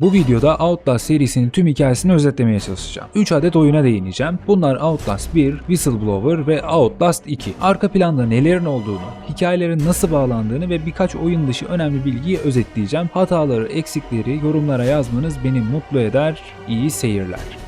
Bu videoda Outlast serisinin tüm hikayesini özetlemeye çalışacağım. 3 adet oyuna değineceğim. Bunlar Outlast 1, Whistleblower ve Outlast 2. Arka planda nelerin olduğunu, hikayelerin nasıl bağlandığını ve birkaç oyun dışı önemli bilgiyi özetleyeceğim. Hataları, eksikleri yorumlara yazmanız beni mutlu eder. İyi seyirler.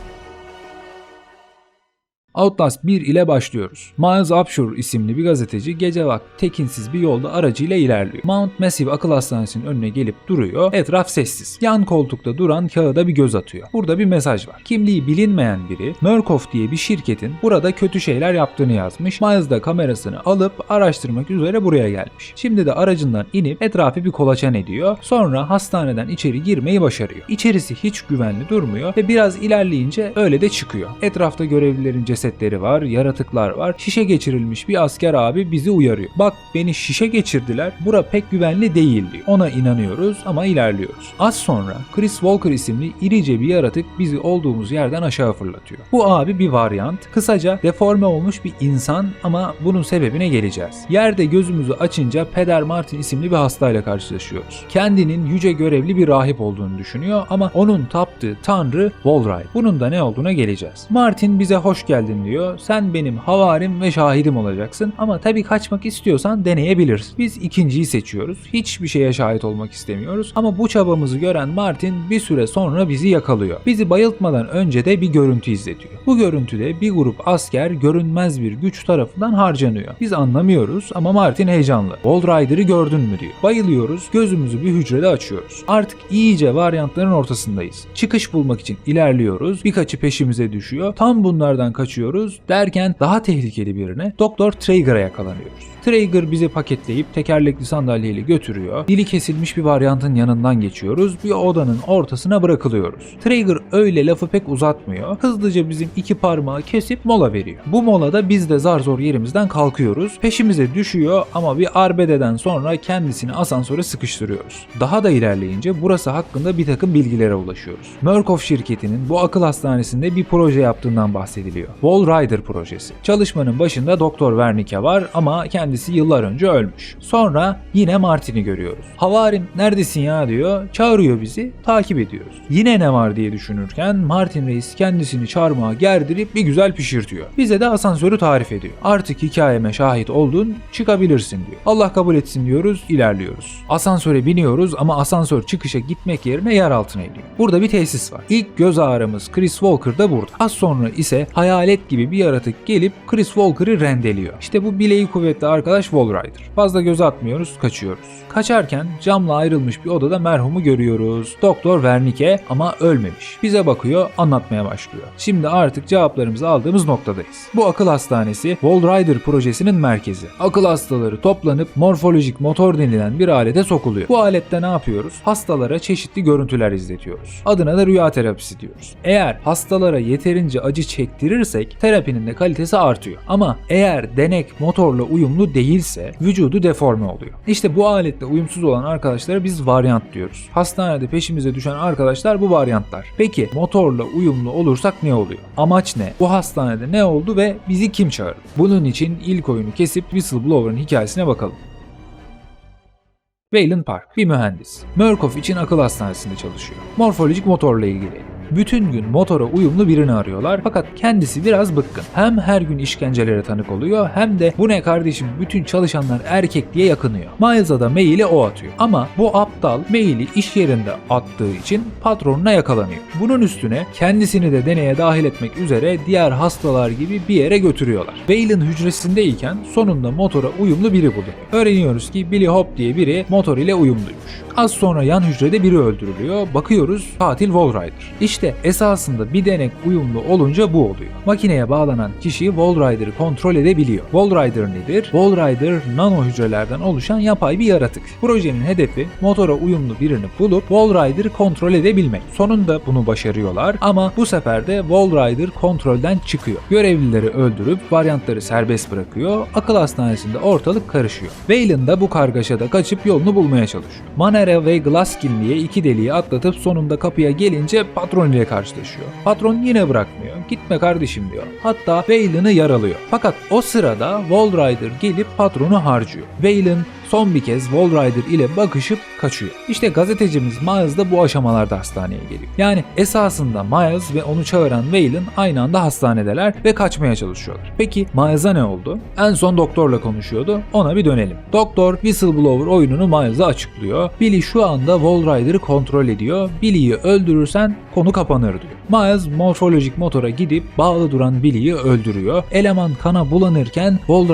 Outlast 1 ile başlıyoruz. Miles Upshur isimli bir gazeteci gece vakti tekinsiz bir yolda aracıyla ilerliyor. Mount Massive akıl hastanesinin önüne gelip duruyor. Etraf sessiz. Yan koltukta duran kağıda bir göz atıyor. Burada bir mesaj var. Kimliği bilinmeyen biri Murkoff diye bir şirketin burada kötü şeyler yaptığını yazmış. Miles da kamerasını alıp araştırmak üzere buraya gelmiş. Şimdi de aracından inip etrafı bir kolaçan ediyor. Sonra hastaneden içeri girmeyi başarıyor. İçerisi hiç güvenli durmuyor ve biraz ilerleyince öyle de çıkıyor. Etrafta görevlilerin cesetleri var, yaratıklar var. Şişe geçirilmiş bir asker abi bizi uyarıyor. Bak beni şişe geçirdiler. Bura pek güvenli değil diyor. Ona inanıyoruz ama ilerliyoruz. Az sonra Chris Walker isimli irice bir yaratık bizi olduğumuz yerden aşağı fırlatıyor. Bu abi bir varyant. Kısaca deforme olmuş bir insan ama bunun sebebine geleceğiz. Yerde gözümüzü açınca Peder Martin isimli bir hastayla karşılaşıyoruz. Kendinin yüce görevli bir rahip olduğunu düşünüyor ama onun taptığı tanrı Volray. Bunun da ne olduğuna geleceğiz. Martin bize hoş geldin diyor. Sen benim havarim ve şahidim olacaksın ama tabii kaçmak istiyorsan deneyebiliriz. Biz ikinciyi seçiyoruz. Hiçbir şeye şahit olmak istemiyoruz ama bu çabamızı gören Martin bir süre sonra bizi yakalıyor. Bizi bayıltmadan önce de bir görüntü izletiyor. Bu görüntüde bir grup asker görünmez bir güç tarafından harcanıyor. Biz anlamıyoruz ama Martin heyecanlı. Wall Rider'ı gördün mü diyor. Bayılıyoruz, gözümüzü bir hücrede açıyoruz. Artık iyice varyantların ortasındayız. Çıkış bulmak için ilerliyoruz. Birkaçı peşimize düşüyor. Tam bunlardan kaçıyoruz derken daha tehlikeli birine Doktor Traeger'a yakalanıyoruz. Traeger bizi paketleyip tekerlekli sandalyeyle götürüyor. Dili kesilmiş bir varyantın yanından geçiyoruz. Bir odanın ortasına bırakılıyoruz. Traeger öyle lafı pek uzatmıyor. Hızlıca bizim iki parmağı kesip mola veriyor. Bu molada biz de zar zor yerimizden kalkıyoruz. Peşimize düşüyor ama bir arbededen sonra kendisini asansöre sıkıştırıyoruz. Daha da ilerleyince burası hakkında bir takım bilgilere ulaşıyoruz. Murkoff şirketinin bu akıl hastanesinde bir proje yaptığından bahsediliyor. Wall Rider projesi. Çalışmanın başında Doktor Wernicke var ama kendisi yıllar önce ölmüş. Sonra yine Martin'i görüyoruz. Havarim neredesin ya diyor. Çağırıyor bizi. Takip ediyoruz. Yine ne var diye düşünürken Martin Reis kendisini çarmıha gerdirip bir güzel pişirtiyor. Bize de asansörü tarif ediyor. Artık hikayeme şahit oldun çıkabilirsin diyor. Allah kabul etsin diyoruz ilerliyoruz. Asansöre biniyoruz ama asansör çıkışa gitmek yerine yer altına iniyor. Burada bir tesis var. İlk göz ağrımız Chris Walker da burada. Az sonra ise hayalet gibi bir yaratık gelip Chris Walker'ı rendeliyor. İşte bu bileği kuvvetli arkadaş Wall Rider. Fazla göz atmıyoruz, kaçıyoruz. Kaçarken camla ayrılmış bir odada merhumu görüyoruz. Doktor Wernicke ama ölmemiş. Bize bakıyor, anlatmaya başlıyor. Şimdi artık cevaplarımızı aldığımız noktadayız. Bu akıl hastanesi Wall Rider projesinin merkezi. Akıl hastaları toplanıp morfolojik motor denilen bir alete sokuluyor. Bu alette ne yapıyoruz? Hastalara çeşitli görüntüler izletiyoruz. Adına da rüya terapisi diyoruz. Eğer hastalara yeterince acı çektirirsek terapinin de kalitesi artıyor. Ama eğer denek motorla uyumlu değilse vücudu deforme oluyor. İşte bu aletle uyumsuz olan arkadaşlara biz varyant diyoruz. Hastanede peşimize düşen arkadaşlar bu varyantlar. Peki motorla uyumlu olursak ne oluyor? Amaç ne? Bu hastanede ne oldu ve bizi kim çağırdı? Bunun için ilk oyunu kesip Whistleblower'ın hikayesine bakalım. Wayland Park bir mühendis. Murkoff için akıl hastanesinde çalışıyor. Morfolojik motorla ilgili. Bütün gün motora uyumlu birini arıyorlar fakat kendisi biraz bıkkın. Hem her gün işkencelere tanık oluyor hem de bu ne kardeşim bütün çalışanlar erkek diye yakınıyor. Miles'a da maili o atıyor. Ama bu aptal maili iş yerinde attığı için patronuna yakalanıyor. Bunun üstüne kendisini de deneye dahil etmek üzere diğer hastalar gibi bir yere götürüyorlar. Wayland hücresindeyken sonunda motora uyumlu biri buluyor. Öğreniyoruz ki Billy Hop diye biri motor ile uyumluymuş. Az sonra yan hücrede biri öldürülüyor. Bakıyoruz katil Wall Rider. İşte esasında bir denek uyumlu olunca bu oluyor. Makineye bağlanan kişi Wall kontrol edebiliyor. Wall nedir? Wall nano hücrelerden oluşan yapay bir yaratık. Projenin hedefi motora uyumlu birini bulup Wall kontrol edebilmek. Sonunda bunu başarıyorlar ama bu sefer de Wall kontrolden çıkıyor. Görevlileri öldürüp varyantları serbest bırakıyor. Akıl hastanesinde ortalık karışıyor. Wayland da bu kargaşada kaçıp yolunu bulmaya çalışıyor. Manera ve Glaskin diye iki deliği atlatıp sonunda kapıya gelince patron ile karşılaşıyor. Patron yine bırakmıyor. Gitme kardeşim diyor. Hatta Waylon'ı yaralıyor. Fakat o sırada Wall Rider gelip patronu harcıyor. Waylon son bir kez Wall Rider ile bakışıp kaçıyor. İşte gazetecimiz Miles da bu aşamalarda hastaneye geliyor. Yani esasında Miles ve onu çağıran Waylon aynı anda hastanedeler ve kaçmaya çalışıyorlar. Peki Miles'a ne oldu? En son doktorla konuşuyordu. Ona bir dönelim. Doktor Whistleblower oyununu Miles'a açıklıyor. Billy şu anda Wall Rider'ı kontrol ediyor. Billy'yi öldürürsen konu kapanır diyor. Miles morfolojik motora gidip bağlı duran Billy'yi öldürüyor. Eleman kana bulanırken Wall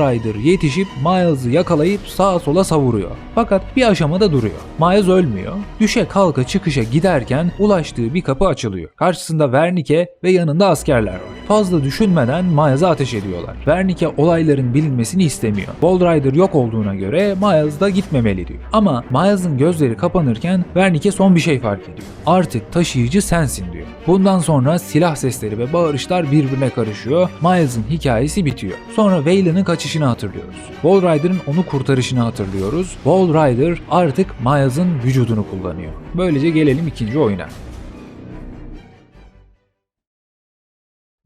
yetişip Miles'ı yakalayıp sağa sola savuruyor. Fakat bir aşamada duruyor. Miles ölmüyor. Düşe kalka çıkışa giderken ulaştığı bir kapı açılıyor. Karşısında Vernike ve yanında askerler var. Fazla düşünmeden Miles'a ateş ediyorlar. Vernike olayların bilinmesini istemiyor. Wall Rider yok olduğuna göre Miles da gitmemeli diyor. Ama Miles'ın gözleri kapanırken Vernike son bir şey fark ediyor. Artık taşıyıcı sensin diyor. Bundan sonra silah sesleri ve bağırışlar birbirine karışıyor. Miles'ın hikayesi bitiyor. Sonra Waylon'ın kaçışını hatırlıyoruz. Wall Rider'ın onu kurtarışını hatırlıyoruz. Wall Rider artık Miles'ın vücudunu kullanıyor. Böylece gelelim ikinci oyuna.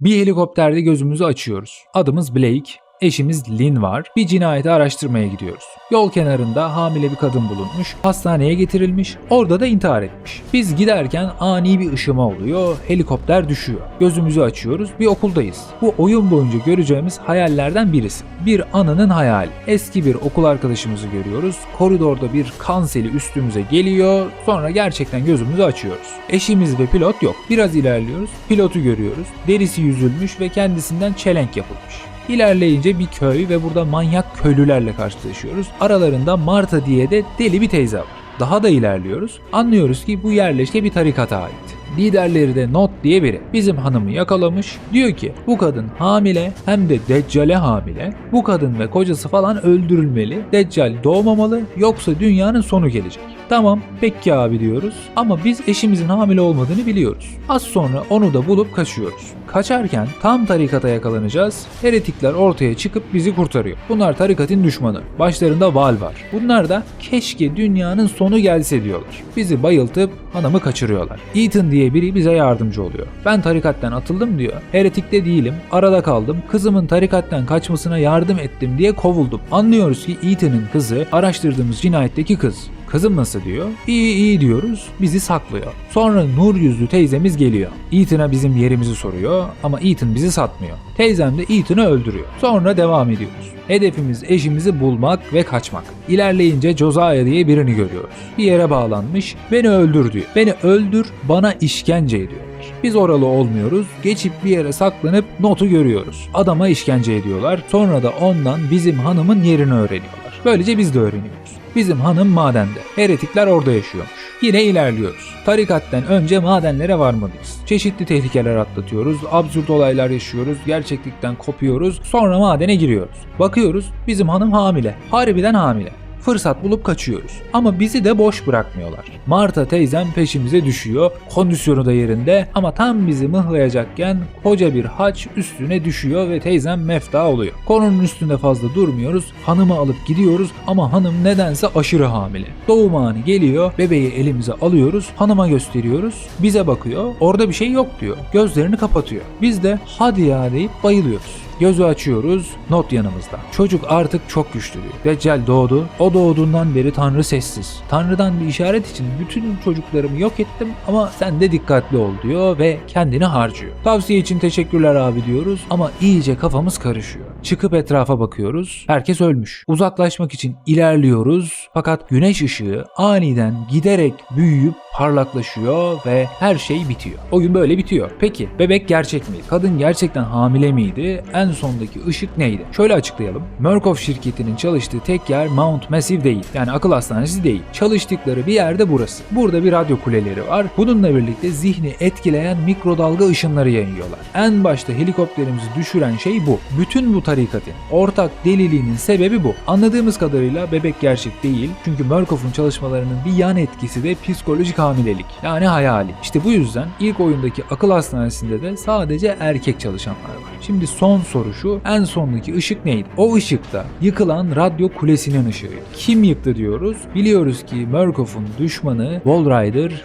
Bir helikopterde gözümüzü açıyoruz. Adımız Blake, Eşimiz Lynn var. Bir cinayeti araştırmaya gidiyoruz. Yol kenarında hamile bir kadın bulunmuş. Hastaneye getirilmiş. Orada da intihar etmiş. Biz giderken ani bir ışıma oluyor. Helikopter düşüyor. Gözümüzü açıyoruz. Bir okuldayız. Bu oyun boyunca göreceğimiz hayallerden birisi. Bir anının hayali. Eski bir okul arkadaşımızı görüyoruz. Koridorda bir kanseli üstümüze geliyor. Sonra gerçekten gözümüzü açıyoruz. Eşimiz ve pilot yok. Biraz ilerliyoruz. Pilotu görüyoruz. Derisi yüzülmüş ve kendisinden çelenk yapılmış. İlerleyince bir köy ve burada manyak köylülerle karşılaşıyoruz. Aralarında Marta diye de deli bir teyze var. Daha da ilerliyoruz. Anlıyoruz ki bu yerleşke bir tarikata ait. Liderleri de Not diye biri. Bizim hanımı yakalamış. Diyor ki bu kadın hamile hem de Deccale hamile. Bu kadın ve kocası falan öldürülmeli. Deccal doğmamalı yoksa dünyanın sonu gelecek. Tamam peki abi diyoruz ama biz eşimizin hamile olmadığını biliyoruz. Az sonra onu da bulup kaçıyoruz. Kaçarken tam tarikata yakalanacağız. Heretikler ortaya çıkıp bizi kurtarıyor. Bunlar tarikatın düşmanı. Başlarında Val var. Bunlar da keşke dünyanın sonu gelse diyorlar. Bizi bayıltıp hanımı kaçırıyorlar. Ethan diye biri bize yardımcı oluyor. Ben tarikatten atıldım diyor. Heretikte değilim. Arada kaldım. Kızımın tarikatten kaçmasına yardım ettim diye kovuldum. Anlıyoruz ki Ethan'ın kızı araştırdığımız cinayetteki kız. Kızım nasıl diyor? İyi iyi diyoruz. Bizi saklıyor. Sonra nur yüzlü teyzemiz geliyor. Ethan'a bizim yerimizi soruyor ama Ethan bizi satmıyor. Teyzem de Ethan'ı öldürüyor. Sonra devam ediyoruz. Hedefimiz eşimizi bulmak ve kaçmak. İlerleyince Josiah diye birini görüyoruz. Bir yere bağlanmış. Beni öldür diyor. Beni öldür bana işkence ediyor. Biz oralı olmuyoruz. Geçip bir yere saklanıp notu görüyoruz. Adama işkence ediyorlar. Sonra da ondan bizim hanımın yerini öğreniyorlar. Böylece biz de öğreniyoruz. Bizim hanım madende. Heretikler orada yaşıyormuş. Yine ilerliyoruz. Tarikatten önce madenlere varmalıyız. Çeşitli tehlikeler atlatıyoruz. Absürt olaylar yaşıyoruz. Gerçeklikten kopuyoruz. Sonra madene giriyoruz. Bakıyoruz bizim hanım hamile. Harbiden hamile fırsat bulup kaçıyoruz. Ama bizi de boş bırakmıyorlar. Marta teyzem peşimize düşüyor. Kondisyonu da yerinde ama tam bizi mıhlayacakken koca bir haç üstüne düşüyor ve teyzem mefta oluyor. Konunun üstünde fazla durmuyoruz. Hanımı alıp gidiyoruz ama hanım nedense aşırı hamile. Doğum anı geliyor. Bebeği elimize alıyoruz. Hanıma gösteriyoruz. Bize bakıyor. Orada bir şey yok diyor. Gözlerini kapatıyor. Biz de hadi ya deyip bayılıyoruz. Gözü açıyoruz, not yanımızda. Çocuk artık çok güçlü diyor. Deccal doğdu. O doğduğundan beri Tanrı sessiz. Tanrı'dan bir işaret için bütün çocuklarımı yok ettim ama sen de dikkatli ol diyor ve kendini harcıyor. Tavsiye için teşekkürler abi diyoruz ama iyice kafamız karışıyor. Çıkıp etrafa bakıyoruz. Herkes ölmüş. Uzaklaşmak için ilerliyoruz fakat güneş ışığı aniden giderek büyüyüp parlaklaşıyor ve her şey bitiyor. Oyun böyle bitiyor. Peki bebek gerçek miydi? Kadın gerçekten hamile miydi? En sondaki ışık neydi? Şöyle açıklayalım. Murkoff şirketinin çalıştığı tek yer Mount Massive değil. Yani akıl hastanesi değil. Çalıştıkları bir yerde burası. Burada bir radyo kuleleri var. Bununla birlikte zihni etkileyen mikrodalga ışınları yayıyorlar. En başta helikopterimizi düşüren şey bu. Bütün bu tarikatın ortak deliliğinin sebebi bu. Anladığımız kadarıyla bebek gerçek değil. Çünkü Murkoff'un çalışmalarının bir yan etkisi de psikolojik hamilelik yani hayali. İşte bu yüzden ilk oyundaki akıl hastanesinde de sadece erkek çalışanlar var. Şimdi son soru şu. En sondaki ışık neydi? O ışıkta yıkılan radyo kulesinin ışığıydı. Kim yıktı diyoruz? Biliyoruz ki Murkoff'un düşmanı Wall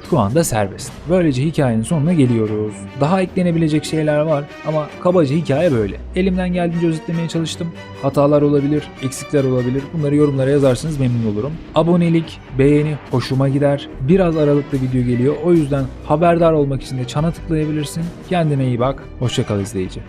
şu anda serbest. Böylece hikayenin sonuna geliyoruz. Daha eklenebilecek şeyler var ama kabaca hikaye böyle. Elimden geldiğince özetlemeye çalıştım. Hatalar olabilir, eksikler olabilir. Bunları yorumlara yazarsanız memnun olurum. Abonelik, beğeni hoşuma gider. Biraz aralıklı video geliyor. O yüzden haberdar olmak için de çana tıklayabilirsin. Kendine iyi bak. Hoşçakal izleyici.